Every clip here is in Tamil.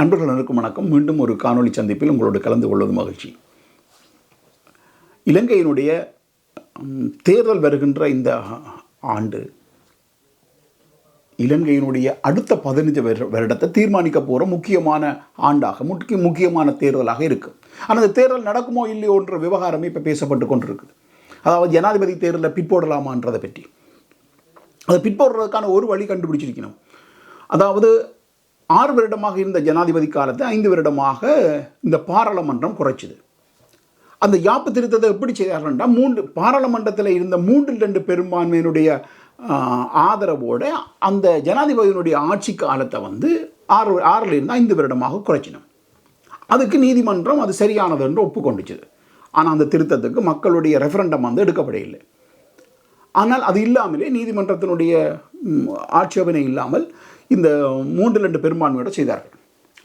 நண்பர்கள் அனைவருக்கும் வணக்கம். மீண்டும் ஒரு காணொளி சந்திப்பில் உங்களோடு கலந்து கொள்வது மகிழ்ச்சி. இலங்கையினுடைய தேர்தல் வருகின்ற இந்த ஆண்டு இலங்கையினுடைய அடுத்த பதினஞ்சு வருட வருடத்தை தீர்மானிக்க போகிற முக்கியமான ஆண்டாக முக்கிய முக்கியமான தேர்தலாக இருக்கும் ஆனால் அந்த தேர்தல் நடக்குமோ இல்லையோன்ற விவகாரமே இப்போ பேசப்பட்டு கொண்டிருக்குது. அதாவது ஜனாதிபதி தேர்தலில் பிற்போடலாமான்றதை பற்றி. அதை பிற்போடுறதுக்கான ஒரு வழி கண்டுபிடிச்சிருக்கணும். அதாவது ஆறு வருடமாக இருந்த ஜனாதிபதி காலத்தை ஐந்து வருடமாக இந்த பாராளுமன்றம் குறைச்சிது. அந்த யாப்பு திருத்தத்தை எப்படி செய்தார்கள்னா மூன்று பாராளுமன்றத்தில் இருந்த மூன்றில் ரெண்டு பெரும்பான்மையினுடைய ஆதரவோடு அந்த ஜனாதிபதியினுடைய ஆட்சி காலத்தை வந்து ஆறு ஆறில் இருந்து ஐந்து வருடமாக குறைச்சினோம். அதுக்கு நீதிமன்றம் அது சரியானது என்று ஒப்புக்கொண்டுச்சுது ஆனால் அந்த திருத்தத்துக்கு மக்களுடைய ரெஃபரண்டம் வந்து எடுக்கப்படவில்லை. ஆனால் அது இல்லாமலே நீதிமன்றத்தினுடைய ஆட்சேபனை இல்லாமல் இந்த மூன்று ரெண்டு பெரும்பான்மையோட செய்தார்கள்.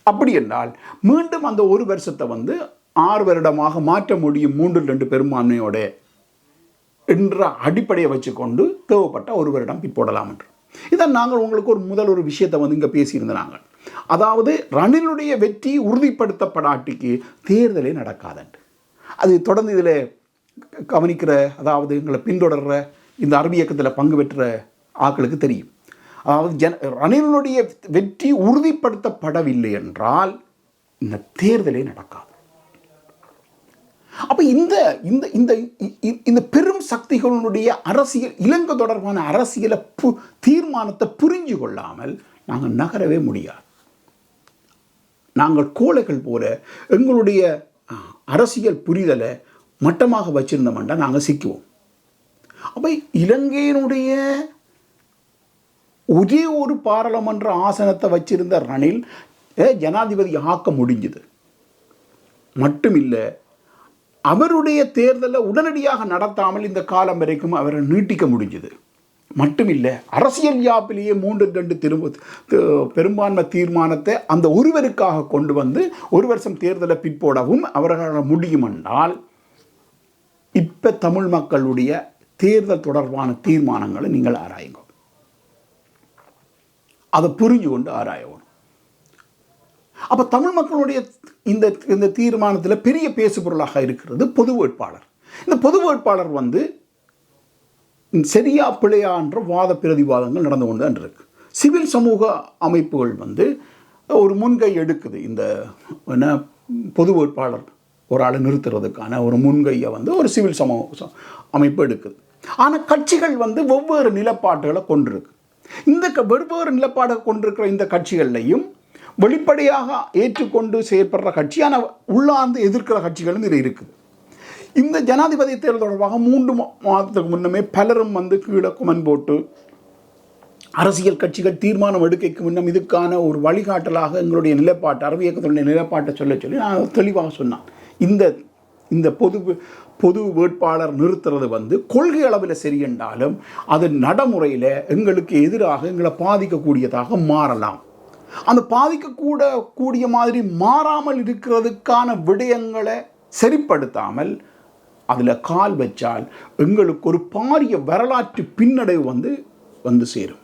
அப்படி என்றால் மீண்டும் அந்த ஒரு வருஷத்தை வந்து ஆறு வருடமாக மாற்ற முடியும் மூன்று ரெண்டு பெரும்பான்மையோட என்ற அடிப்படையை வச்சுக்கொண்டு தேவைப்பட்ட ஒரு வருடம் பிற்போடலாம் என்று. இதை நாங்கள் உங்களுக்கு ஒரு முதல் ஒரு விஷயத்தை வந்து இங்கே பேசியிருந்த நாங்கள். அதாவது ரணிலுடைய வெற்றி உறுதிப்படுத்தப்படாட்டிக்கு தேர்தலே நடக்காதன்று அது தொடர்ந்து இதில் கவனிக்கிற அதாவது எங்களை பின்தொடர்கிற இந்த அரபு இயக்கத்தில் பங்கு பெற்ற ஆட்களுக்கு தெரியும். அதாவது ஜன ரணிலனுடைய வெற்றி உறுதிப்படுத்தப்படவில்லை என்றால் இந்த தேர்தலே நடக்காது. அப்போ இந்த இந்த இந்த இந்த பெரும் சக்திகளுடைய அரசியல் இலங்கை தொடர்பான அரசியலை பு தீர்மானத்தை புரிஞ்சு கொள்ளாமல் நாங்கள் நகரவே முடியாது. நாங்கள் கோழைகள் போல எங்களுடைய அரசியல் புரிதலை மட்டமாக வச்சிருந்தோம்னா நாங்கள் சிக்குவோம். அப்போ இலங்கையினுடைய ஒரே ஒரு பாராளுமன்ற ஆசனத்தை வச்சிருந்த ரணில் ஜனாதிபதி ஆக்க முடிஞ்சுது. மட்டுமில்லை அவருடைய தேர்தலை உடனடியாக நடத்தாமல் இந்த காலம் வரைக்கும் அவரை நீட்டிக்க முடிஞ்சது. மட்டுமில்லை அரசியல் யாப்பிலேயே மூன்று ரெண்டு திரும்ப பெரும்பான்மை தீர்மானத்தை அந்த ஒருவருக்காக கொண்டு வந்து ஒரு வருஷம் தேர்தலை பிற்போடவும் அவர்களால் முடியுமென்றால் இப்போ தமிழ் மக்களுடைய தேர்தல் தொடர்பான தீர்மானங்களை நீங்கள் ஆராயுங்க. அதை புரிஞ்சு கொண்டு ஆராயணும். அப்போ தமிழ் மக்களுடைய இந்த இந்த தீர்மானத்தில் பெரிய பேசுபொருளாக இருக்கிறது பொது வேட்பாளர். இந்த பொது வேட்பாளர் வந்து சரியா பிழையான்ற வாத பிரதிவாதங்கள் நடந்து கொண்டு தான் இருக்கு. சிவில் சமூக அமைப்புகள் வந்து ஒரு முன்கை எடுக்குது. இந்த என்ன பொது வேட்பாளர் ஒரு ஆளை நிறுத்துறதுக்கான ஒரு முன்கையை வந்து ஒரு சிவில் சமூக ச- அமைப்பு எடுக்குது. ஆனால் கட்சிகள் வந்து ஒவ்வொரு நிலப்பாட்டுகளை கொண்டிருக்கு. இந்த க- வெவ்வேறு நிலப்பாடை கொண்டிருக்கிற இந்த கட்சிகள்லையும் வெளிப்படையாக ஏற்றுக்கொண்டு செயற்படுற கட்சி ஆனால் உள்ளார்ந்து எதிர்க்கிற கட்சிகளும் இது இருக்குது. இந்த ஜனாதிபதி தேர்தல் தொடர்பாக மூன்று மாதத்துக்கு முன்னமே பலரும் வந்து கீழே குமன் போட்டு அரசியல் கட்சிகள் தீர்மானம் எடுக்கைக்கு முன்னம் இதுக்கான ஒரு வழிகாட்டலாக எங்களுடைய நிலைப்பாட்டு அரபு இயக்கத்தினுடைய நிலைப்பாட்டை சொல்ல சொல்லி நான் தெளிவாக சொன்னான். இந்த இந்த பொது பொது வேட்பாளர் நிறுத்துறது வந்து கொள்கை அளவில் சரி என்றாலும் அது நடைமுறையில் எங்களுக்கு எதிராக எங்களை பாதிக்கக்கூடியதாக மாறலாம். அந்த பாதிக்கக்கூட கூடிய மாதிரி மாறாமல் இருக்கிறதுக்கான விடயங்களை சரிப்படுத்தாமல் அதில் கால் வச்சால் எங்களுக்கு ஒரு பாரிய வரலாற்று பின்னடைவு வந்து வந்து சேரும்.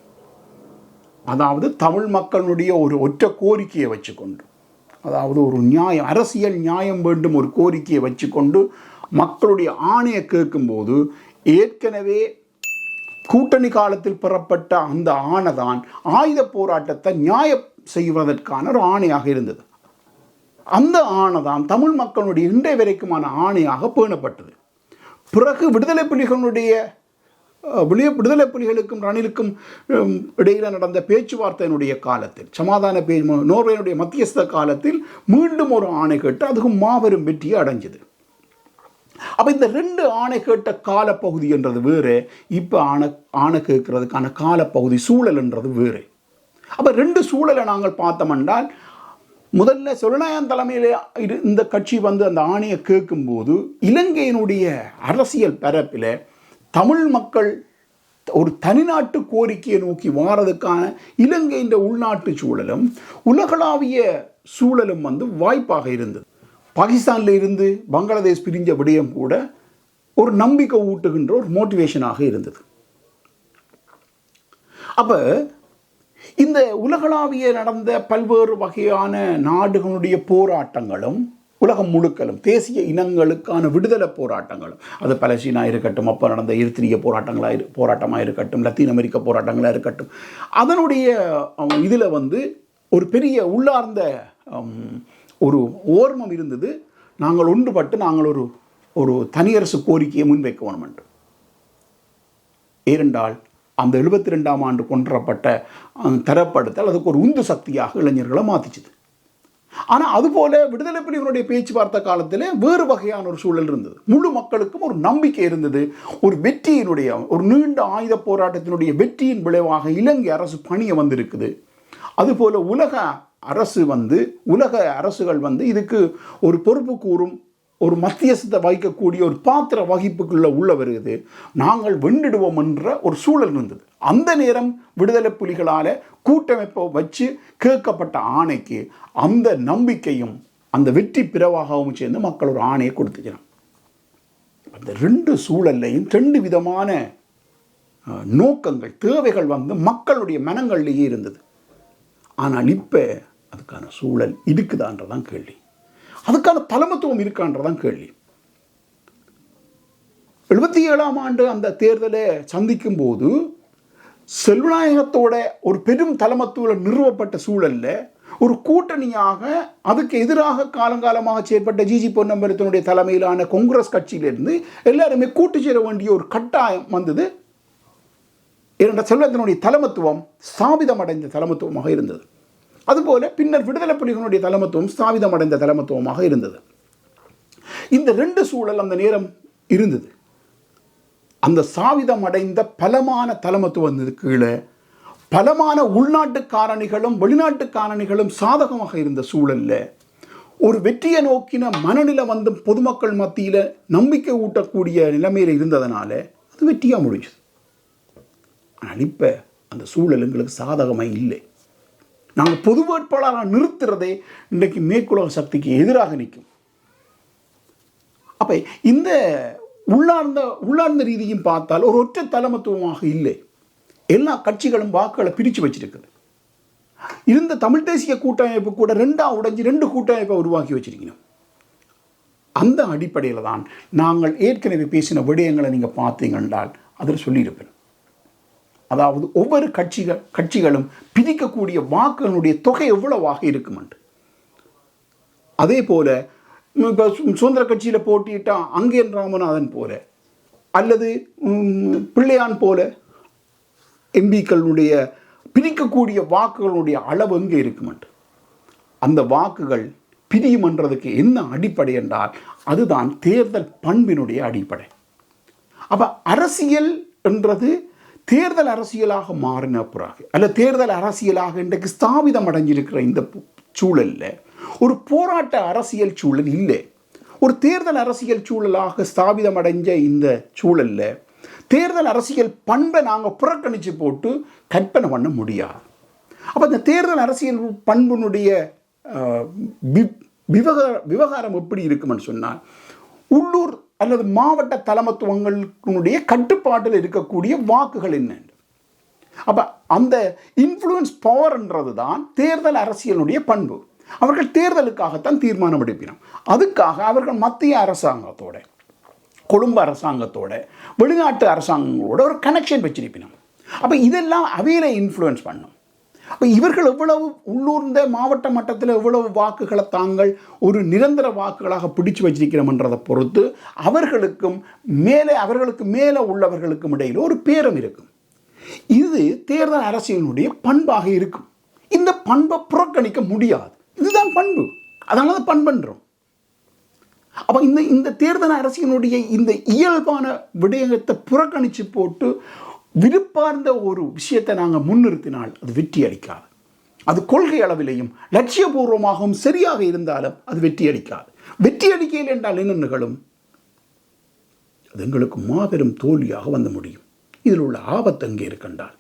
அதாவது தமிழ் மக்களுடைய ஒரு ஒற்ற கோரிக்கையை வச்சுக்கொண்டு அதாவது ஒரு நியாயம் அரசியல் நியாயம் வேண்டும் ஒரு கோரிக்கையை வச்சுக்கொண்டு மக்களுடைய ஆணையை கேட்கும்போது ஏற்கனவே கூட்டணி காலத்தில் பெறப்பட்ட அந்த ஆணைதான் ஆயுத போராட்டத்தை நியாயம் செய்வதற்கான ஒரு ஆணையாக இருந்தது. அந்த ஆணைதான் தமிழ் மக்களுடைய இன்றைய வரைக்குமான ஆணையாக பேணப்பட்டது. பிறகு விடுதலை புலிகளுடைய அஹ், விடுதலை புலிகளுக்கும் ரணிலுக்கும் இடையில் நடந்த பேச்சுவார்த்தையினுடைய காலத்தில் சமாதான பே நோர்வேனுடைய மத்தியஸ்த காலத்தில் மீண்டும் ஒரு ஆணை கேட்டு அதுக்கும் மாபெரும் வெற்றியை அடைஞ்சது. அப்போ இந்த ரெண்டு ஆணை கேட்ட காலப்பகுதி என்றது வேறு இப்போ ஆணை ஆணை கேட்கறதுக்கான காலப்பகுதி சூழல்ன்றது வேறு. அப்போ ரெண்டு சூழலை நாங்கள் பார்த்தோம் என்றால் முதல்ல சொலநாயன் தலைமையில் இரு இந்த கட்சி வந்து அந்த ஆணையை கேட்கும்போது இலங்கையினுடைய அரசியல் பரப்பில் தமிழ் மக்கள் ஒரு தனிநாட்டு கோரிக்கையை நோக்கி வாரதுக்கான இலங்கையின் உள்நாட்டு சூழலும் உலகளாவிய சூழலும் வந்து வாய்ப்பாக இருந்தது. பாகிஸ்தானில் இருந்து பங்களாதேஷ் பிரிஞ்ச விடயம் கூட ஒரு நம்பிக்கை ஊட்டுகின்ற ஒரு மோட்டிவேஷனாக இருந்தது. அப்போ இந்த உலகளாவிய நடந்த பல்வேறு வகையான நாடுகளுடைய போராட்டங்களும் உலகம் முழுக்கலும் தேசிய இனங்களுக்கான விடுதலை போராட்டங்களும் அது பலஸ்தீனா இருக்கட்டும் அப்போ நடந்த இருத்திரிய போராட்டங்களாக இரு போராட்டமாக இருக்கட்டும் லத்தீன் அமெரிக்க போராட்டங்களாக இருக்கட்டும் அதனுடைய இதில் வந்து ஒரு பெரிய உள்ளார்ந்த ஹம், ஒரு ஓர்மம் இருந்தது. நாங்கள் ஒன்றுபட்டு நாங்கள் ஒரு ஒரு தனியரசு கோரிக்கையை முன்வைக்க வேணும் என்று ஏனென்றால் அந்த எழுபத்தி ரெண்டாம் ஆண்டு கொண்டுவரப்பட்ட தரப்படுத்தல் அதுக்கு ஒரு உந்து சக்தியாக இளைஞர்களை மாற்றிச்சுது ஆனால் அதுபோல விடுதலை புலிகளுடைய பேச்சுவார்த்தை காலத்தில் வேறு வகையான ஒரு சூழல் இருந்தது. முழு மக்களுக்கும் ஒரு நம்பிக்கை இருந்தது. ஒரு வெற்றியினுடைய ஒரு நீண்ட ஆயுத போராட்டத்தினுடைய வெற்றியின் விளைவாக இலங்கை அரசு பணியை வந்திருக்குது. அதுபோல் உலக அரசு வந்து உலக அரசுகள் வந்து இதுக்கு ஒரு பொறுப்பு கூறும் ஒரு மத்தியஸ்தத்தை வகிக்கக்கூடிய ஒரு பாத்திர வகிப்புக்குள்ளே உள்ள வருகிறது நாங்கள் வென்றிடுவோம் என்ற ஒரு சூழல் இருந்தது. அந்த நேரம் விடுதலை புலிகளால் கூட்டமைப்பை வச்சு கேட்கப்பட்ட ஆணைக்கு அந்த நம்பிக்கையும் அந்த வெற்றி பிறவாகவும் சேர்ந்து மக்கள் ஒரு ஆணையை கொடுத்துக்கிறான் அந்த ரெண்டு சூழல்லையும் ரெண்டு விதமான நோக்கங்கள் தேவைகள் வந்து மக்களுடைய மனங்கள்லேயே இருந்தது. ஆனால் இப்போ அதுக்கான சூழல் இருக்குதான்றதான் கேள்வி. அதுக்கான தலைமத்துவம் இருக்கான்றதான் கேள்வி. எழுபத்தி ஏழாம் ஆண்டு அந்த தேர்தலை சந்திக்கும் போது செல்வநாயகத்தோட ஒரு பெரும் தலைமத்துவம் நிறுவப்பட்ட சூழல்ல ஒரு கூட்டணியாக அதுக்கு எதிராக காலங்காலமாக செயற்பட்ட ஜிஜி பொன்னம்பலத்தினுடைய தலைமையிலான காங்கிரஸ் கட்சியிலிருந்து எல்லாருமே கூட்டு சேர வேண்டிய ஒரு கட்டாயம் வந்தது. இரண்ட செல்வத்தினுடைய தலைமத்துவம் ஸ்தாபிதமடைந்த தலைமத்துவமாக இருந்தது. அதுபோல பின்னர் விடுதலை புலிகளுடைய தலைமத்துவம் ஸ்தாபிதமடைந்த தலைமத்துவமாக இருந்தது. இந்த ரெண்டு சூழல் அந்த நேரம் இருந்தது. அந்த சாவிதம் அடைந்த பலமான தலைமத்துவத்துக்கு கீழே. பலமான உள்நாட்டு காரணிகளும் வெளிநாட்டு காரணிகளும் சாதகமாக இருந்த சூழல்ல ஒரு வெற்றியை நோக்கின மனநிலை வந்து பொதுமக்கள் மத்தியில் நம்பிக்கை ஊட்டக்கூடிய நிலைமையில் இருந்ததுனால அது வெற்றியாக முடிஞ்சது. ஆனால் இப்போ அந்த சூழல் எங்களுக்கு சாதகமாக இல்லை. நாங்கள் பொது வேட்பாளராக நிறுத்துறதே இன்றைக்கு மேற்குலக சக்திக்கு எதிராக நிற்கும். அப்போ இந்த உள்ளார்ந்த உள்ளார்ந்த ரீதியும் பார்த்தால் ஒரு ஒற்றை தலைமத்துவமாக இல்லை. எல்லா கட்சிகளும் வாக்குகளை பிரித்து வச்சிருக்குது. இருந்த தமிழ் தேசிய கூட்டமைப்பு கூட ரெண்டா உடைஞ்சு ரெண்டு கூட்டமைப்பை உருவாக்கி வச்சிருக்கணும். அந்த அடிப்படையில் தான் நாங்கள் ஏற்கனவே பேசின விடயங்களை நீங்கள் பார்த்தீங்கன்றால் அதில் சொல்லியிருப்பேன் அதாவது ஒவ்வொரு கட்சிகள் கட்சிகளும் பிரிக்கக்கூடிய வாக்குகளுடைய தொகை எவ்வளவாக இருக்குமென்று அதே போல இப்போ சுதந்திர கட்சியில் போட்டியிட்டா அங்கேன் ராமநாதன் போல அல்லது பிள்ளையான் போல எம்பிக்களுடைய பிரிக்கக்கூடிய வாக்குகளுடைய அளவு எங்கே இருக்குமென்று அந்த வாக்குகள் பிரியுமன்றதுக்கு என்ன அடிப்படை என்றால் அதுதான் தேர்தல் பண்பினுடைய அடிப்படை. அப்போ அரசியல் என்றது தேர்தல் அரசியலாக மாறின பிறகு அல்ல தேர்தல் அரசியலாக இன்றைக்கு ஸ்தாபிதம் அடைஞ்சிருக்கிற இந்த சூழலில் சூழல்ல ஒரு போராட்ட அரசியல் சூழல் இல்லை. ஒரு தேர்தல் அரசியல் சூழலாக ஸ்தாபிதம் அடைஞ்ச இந்த சூழலில் தேர்தல் அரசியல் பண்பை நாங்கள் புறக்கணித்து போட்டு கற்பனை பண்ண முடியாது. அப்போ இந்த தேர்தல் அரசியல் பண்பினுடைய விவகாரம் விவகாரம் எப்படி இருக்குமென்னு சொன்னால் உள்ளூர் அல்லது மாவட்ட தலைமத்துவங்களுடைய கட்டுப்பாட்டில் இருக்கக்கூடிய வாக்குகள் என்ன? அப்போ அந்த இன்ஃப்ளூயன்ஸ் பவர்ன்றது தான் தேர்தல் அரசியலுடைய பண்பு. அவர்கள் தேர்தலுக்காகத்தான் தீர்மானம் எடுப்பினோம் அதுக்காக அவர்கள் மத்திய அரசாங்கத்தோட கொழும்பு அரசாங்கத்தோட வெளிநாட்டு அரசாங்கங்களோட ஒரு கனெக்ஷன் வச்சிருப்பினோம் அப்போ இதெல்லாம் அவையில இன்ஃப்ளூயன்ஸ் பண்ணும். அப்போ இவர்கள் எவ்வளவு உள்ளூர்ந்த மாவட்ட மட்டத்தில் எவ்வளவு வாக்குகளை தாங்கள் ஒரு நிரந்தர வாக்குகளாக பிடிச்சு வச்சிருக்கிறோம்ன்றதை பொறுத்து அவர்களுக்கும் மேலே அவர்களுக்கு மேலே உள்ளவர்களுக்கும் இடையில் ஒரு பேரம் இருக்கும். இது தேர்தல் அரசியலினுடைய பண்பாக இருக்கும். இந்த பண்பை புறக்கணிக்க முடியாது. இதுதான் பண்பு. அதனால தான் பண்புன்றோம். அப்போ இந்த இந்த தேர்தல் அரசியலுடைய இந்த இயல்பான விடயத்தை புறக்கணித்து போட்டு விருப்பார்ந்த ஒரு விஷயத்தை நாங்கள் முன்னிறுத்தினால் அது வெற்றி அளிக்காது. அது கொள்கை அளவிலையும் லட்சியபூர்வமாகவும் சரியாக இருந்தாலும் அது வெற்றி அளிக்காது. வெற்றி அளிக்கையில் என்றால் என்ன நிகழும்? அது எங்களுக்கு மாபெரும் தோல்வியாக வந்து முடியும். இதில் உள்ள ஆபத்து அங்கே இருக்கின்றால்?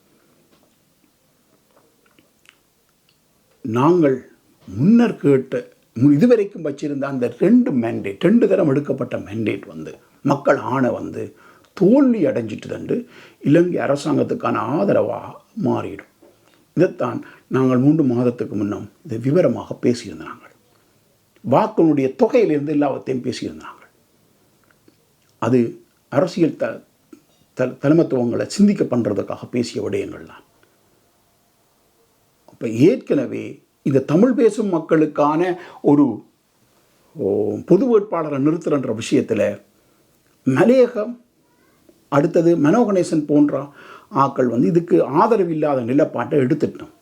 நாங்கள் முன்னர் கேட்ட இதுவரைக்கும் வச்சிருந்த அந்த ரெண்டு மேண்டேட் ரெண்டு தரம் எடுக்கப்பட்ட மேண்டேட் வந்து மக்கள் ஆணை வந்து தோல்வி அடைஞ்சிட்டுதண்டு இலங்கை அரசாங்கத்துக்கான ஆதரவாக மாறிடும். இதைத்தான் நாங்கள் மூன்று மாதத்துக்கு முன்னம் இதை விவரமாக பேசியிருந்தாங்க வாக்களுடைய தொகையிலிருந்து எல்லாவற்றையும் பேசியிருந்தாங்க அது அரசியல் த தலைமத்துவங்களை சிந்திக்க பண்ணுறதுக்காக பேசிய விடயங்கள் தான். அப்போ ஏற்கனவே இந்த தமிழ் பேசும் மக்களுக்கான ஒரு ஓ, பொது வேட்பாளரை நிறுத்துறன்ற விஷயத்தில் மலையகம் அடுத்தது மனோகணேசன் போன்ற ஆக்கள் வந்து இதுக்கு ஆதரவு இல்லாத நிலப்பாட்டை எடுத்துட்டோம்.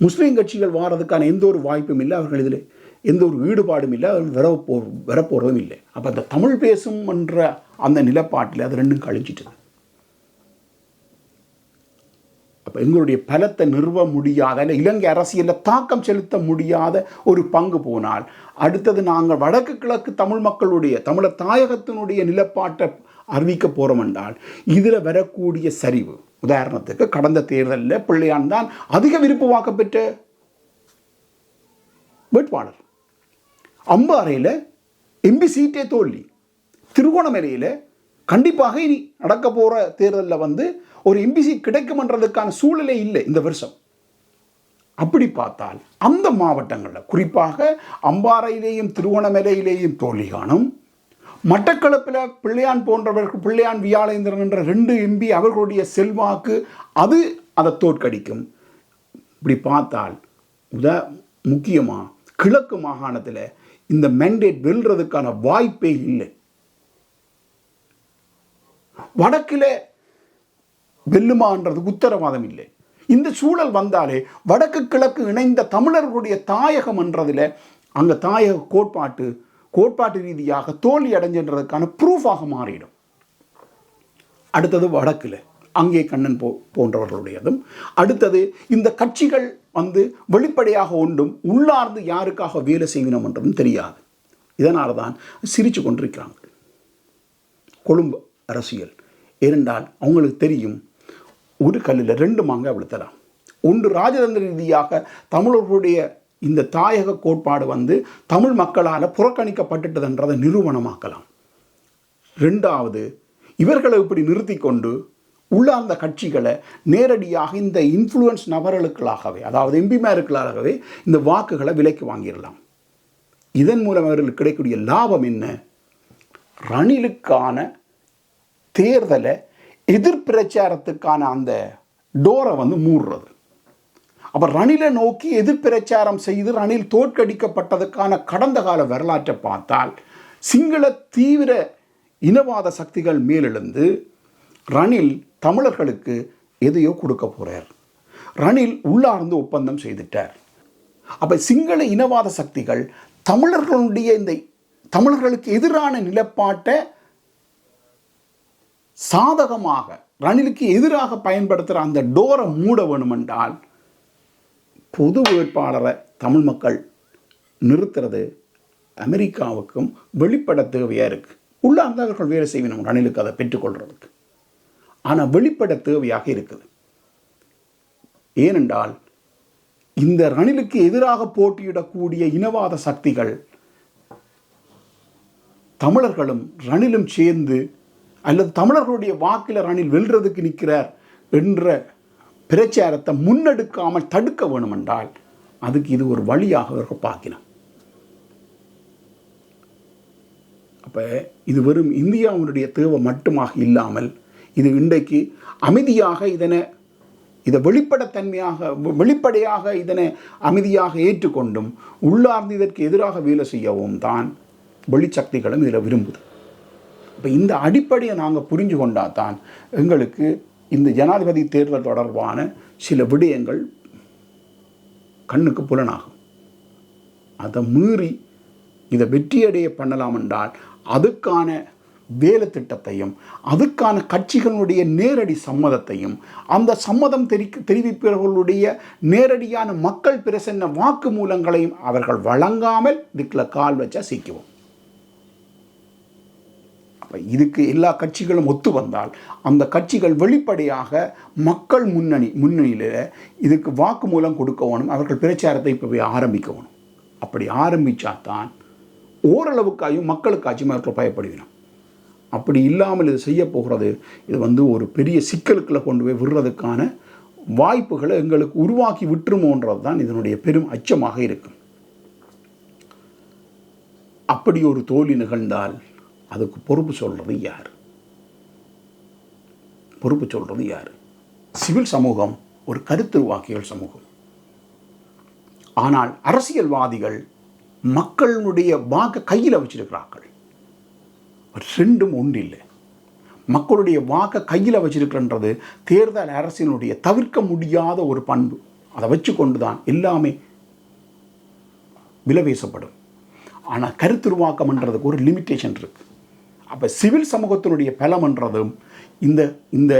முஸ்லீம் கட்சிகள் வாரதுக்கான எந்த ஒரு வாய்ப்பும் இல்லை. அவர்கள் இதில் எந்த ஒரு ஈடுபாடும் இல்லை. அவர்கள் வர போ வரப்போகிறதும் இல்லை. அப்போ அந்த தமிழ் பேசும் என்ற அந்த நிலப்பாட்டில் அது ரெண்டும் கழிச்சிட்டது அப்போ எங்களுடைய பலத்தை நிறுவ முடியாத இல்லை இலங்கை அரசியலில் தாக்கம் செலுத்த முடியாத ஒரு பங்கு போனால் அடுத்தது நாங்கள் வடக்கு கிழக்கு தமிழ் மக்களுடைய தமிழர் தாயகத்தினுடைய நிலப்பாட்டை அறிவிக்க போகிறோம் என்றால் இதில் வரக்கூடிய சரிவு. உதாரணத்துக்கு கடந்த தேர்தலில் பிள்ளையான் தான் அதிக விருப்பு வாக்கு பெற்ற வேட்பாளர். அம்பாறையில் எம்பி சீட்டே தோல்வி. திருகோணமலையில் கண்டிப்பாக இனி நடக்க போகிற தேர்தலில் வந்து ஒரு எம்பிசி கிடைக்குமன்றதுக்கான சூழ்நிலை இல்லை இந்த வருஷம். அப்படி பார்த்தால் அந்த மாவட்டங்களில் குறிப்பாக அம்பாறையிலேயும் திருவோணமலையிலேயும் தோல்வி காணும் மட்டக்களப்பில் பிள்ளையான் போன்றவர்கள் பிள்ளையான் வியாழேந்திரன் என்ற ரெண்டு எம்பி அவர்களுடைய செல்வாக்கு அது அதை தோற்கடிக்கும். இப்படி பார்த்தால் உத முக்கியமாக கிழக்கு மாகாணத்தில் இந்த மெண்டேட் வெல்றதுக்கான வாய்ப்பே இல்லை. வடக்கில் வெல்லுமான்றதுக்கு உத்தரவாதம் இல்லை. இந்த சூழல் வந்தாலே வடக்கு கிழக்கு இணைந்த தமிழர்களுடைய தாயகம் என்றதில் அங்கே தாயக கோட்பாட்டு கோட்பாட்டு ரீதியாக தோல்வி அடைஞ்சன்றதுக்கான ப்ரூஃபாக மாறிடும். அடுத்தது வடக்கில் அங்கே கண்ணன் போ போன்றவர்களுடையதும். அடுத்தது இந்த கட்சிகள் வந்து வெளிப்படையாக ஒன்றும் உள்ளார்ந்து யாருக்காக வேலை செய்வினோம் என்றதும் தெரியாது. இதனால தான் சிரித்து கொண்டிருக்கிறாங்க. கொழும்பு அரசியல். ஏனென்றால் அவங்களுக்கு தெரியும் ஒரு கல்லில் ரெண்டு மாங்காய் விழுத்தலாம். ஒன்று ராஜதந்திர ரீதியாக தமிழர்களுடைய இந்த தாயக கோட்பாடு வந்து தமிழ் மக்களால் புறக்கணிக்கப்பட்டுட்டதுன்றதை நிரூபணமாக்கலாம். ரெண்டாவது இவர்களை இப்படி நிறுத்தி கொண்டு உள்ளார்ந்த கட்சிகளை நேரடியாக இந்த இன்ஃப்ளூயன்ஸ் நபர்களுக்களாகவே அதாவது எம்பிமாருக்களாகவே இந்த வாக்குகளை விலைக்கு வாங்கிடலாம். இதன் மூலம் அவர்களுக்கு கிடைக்கக்கூடிய லாபம் என்ன? ரணிலுக்கான தேர்தலை எதிர்பிரச்சாரத்துக்கான அந்த டோரை வந்து மூடுறது. அப்போ ரணிலை நோக்கி எதிர்பிரச்சாரம் செய்து ரணில் தோற்கடிக்கப்பட்டதுக்கான கடந்த கால வரலாற்றை பார்த்தால் சிங்கள தீவிர இனவாத சக்திகள் மேலெழுந்து ரணில் தமிழர்களுக்கு எதையோ கொடுக்க போகிறார் ரணில் உள்ளார்ந்து ஒப்பந்தம் செய்துட்டார். அப்போ சிங்கள இனவாத சக்திகள் தமிழர்களுடைய இந்த தமிழர்களுக்கு எதிரான நிலப்பாட்டை சாதகமாக ரணிலுக்கு எதிராக பயன்படுத்துகிற அந்த டோரை மூட வேணுமென்றால் பொது வேட்பாளரை தமிழ் மக்கள் நிறுத்துறது அமெரிக்காவுக்கும் வெளிப்பட தேவையாக இருக்குது உள்ள அந்தவர்கள் வேலை செய்யணும் ரணிலுக்கு அதை பெற்றுக்கொள்கிறதுக்கு ஆனால் வெளிப்பட தேவையாக இருக்குது. ஏனென்றால் இந்த ரணிலுக்கு எதிராக போட்டியிடக்கூடிய இனவாத சக்திகள் தமிழர்களும் ரணிலும் சேர்ந்து அல்லது தமிழர்களுடைய வாக்கில் ரணில் வெல்றதுக்கு நிற்கிறார் என்ற பிரச்சாரத்தை முன்னெடுக்காமல் தடுக்க வேணுமென்றால் அதுக்கு இது ஒரு வழியாக அவர்கள் பார்க்கணும் அப்போ இது வெறும் இந்தியாவினுடைய தேவை மட்டுமாக இல்லாமல் இது இன்றைக்கு அமைதியாக இதனை இதை வெளிப்படத்தன்மையாக வெளிப்படையாக இதனை அமைதியாக ஏற்றுக்கொண்டும் உள்ளார்ந்து இதற்கு எதிராக வேலை செய்யவும் தான் வெளிச்சக்திகளும் இதில் விரும்புது. இப்போ இந்த அடிப்படையை நாங்கள் புரிஞ்சு கொண்டா தான் எங்களுக்கு இந்த ஜனாதிபதி தேர்தல் தொடர்பான சில விடயங்கள் கண்ணுக்கு புலனாகும். அதை மீறி இதை வெற்றியடைய பண்ணலாம் என்றால் அதுக்கான வேலை திட்டத்தையும் அதுக்கான கட்சிகளுடைய நேரடி சம்மதத்தையும் அந்த சம்மதம் தெரி தெரிவிப்பவர்களுடைய நேரடியான மக்கள் பிரசன்ன வாக்கு மூலங்களையும் அவர்கள் வழங்காமல் இதுக்குள்ள கால் வச்சா சிக்குவோம். அப்போ இதுக்கு எல்லா கட்சிகளும் ஒத்து வந்தால் அந்த கட்சிகள் வெளிப்படையாக மக்கள் முன்னணி முன்னணியில் இதுக்கு வாக்கு மூலம் கொடுக்கணும் அவர்கள் பிரச்சாரத்தை இப்போ ஆரம்பிக்கணும் அப்படி ஆரம்பித்தா தான் ஓரளவுக்காயும் மக்களுக்காச்சும் அவர்கள் பயப்படுவினோம் அப்படி இல்லாமல் இது செய்ய போகிறது இது வந்து ஒரு பெரிய சிக்கலுக்குள்ள கொண்டு போய் விடுறதுக்கான வாய்ப்புகளை எங்களுக்கு உருவாக்கி விட்டுருமோன்றது தான் இதனுடைய பெரும் அச்சமாக இருக்கும். அப்படி ஒரு தோல்வி நிகழ்ந்தால் அதுக்கு பொறுப்பு சொல்கிறது யார்? பொறுப்பு சொல்கிறது யார்? சிவில் சமூகம் ஒரு கருத்துருவாக்கியல் சமூகம். ஆனால் அரசியல்வாதிகள் மக்களுடைய வாக்க கையில் வச்சிருக்கிறார்கள். ரெண்டும் ஒன்றில்லை மக்களுடைய வாக்க கையில் வச்சிருக்கின்றது தேர்தல் அரசினுடைய தவிர்க்க முடியாத ஒரு பண்பு. அதை வச்சு கொண்டு தான் எல்லாமே விலவேசப்படும் ஆனால் கருத்துருவாக்கம்ன்றதுக்கு ஒரு லிமிட்டேஷன் இருக்குது அப்போ சிவில் சமூகத்தினுடைய பலமன்றதும் இந்த இந்த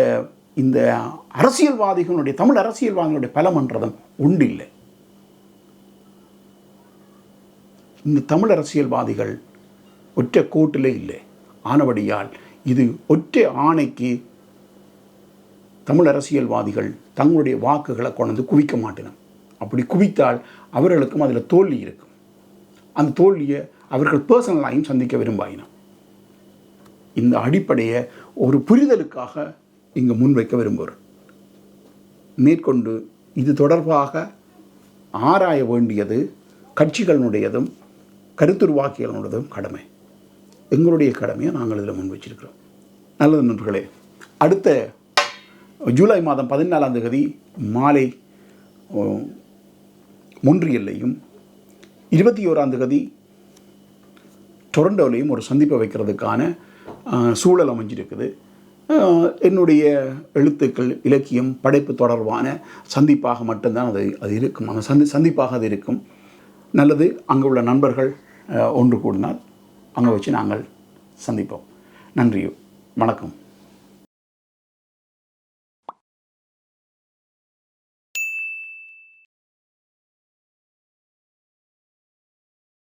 இந்த அரசியல்வாதிகளுடைய தமிழ் அரசியல்வாதிகளுடைய பலமன்றதும் உண்டு இல்லை இந்த தமிழ் அரசியல்வாதிகள் ஒற்றை கோட்டிலே இல்லை. ஆனபடியால் இது ஒற்றை ஆணைக்கு தமிழ் அரசியல்வாதிகள் தங்களுடைய வாக்குகளை கொண்டு குவிக்க மாட்டினோம் அப்படி குவித்தால் அவர்களுக்கும் அதில் தோல்வி இருக்கும். அந்த தோல்வியை அவர்கள் பர்சனலாயும் சந்திக்க விரும்பாயினம் இந்த அடிப்படையை ஒரு புரிதலுக்காக இங்கு முன்வைக்க விரும்புகிறேன் மேற்கொண்டு இது தொடர்பாக ஆராய வேண்டியது கட்சிகளினுடையதும் கருத்துருவாக்கியர்களுடையதும் கடமை. எங்களுடைய கடமையை நாங்கள் இதில் முன் வச்சிருக்கிறோம் நல்லது நண்பர்களே அடுத்த ஜூலை மாதம் பதினாலாம் தேதி மாலை மொன்றியல்லையும் இருபத்தி ஓராம் தேதி டொரண்டோலையும் ஒரு சந்திப்பை வைக்கிறதுக்கான சூழல் அமைஞ்சிருக்குது. என்னுடைய எழுத்துக்கள் இலக்கியம் படைப்பு தொடர்பான சந்திப்பாக மட்டும்தான் அது அது இருக்கும். அந்த சந்தி சந்திப்பாக அது இருக்கும். நல்லது அங்கே உள்ள நண்பர்கள் ஒன்று கூடினால் அங்கே வச்சு நாங்கள் சந்திப்போம். நன்றி வணக்கம்.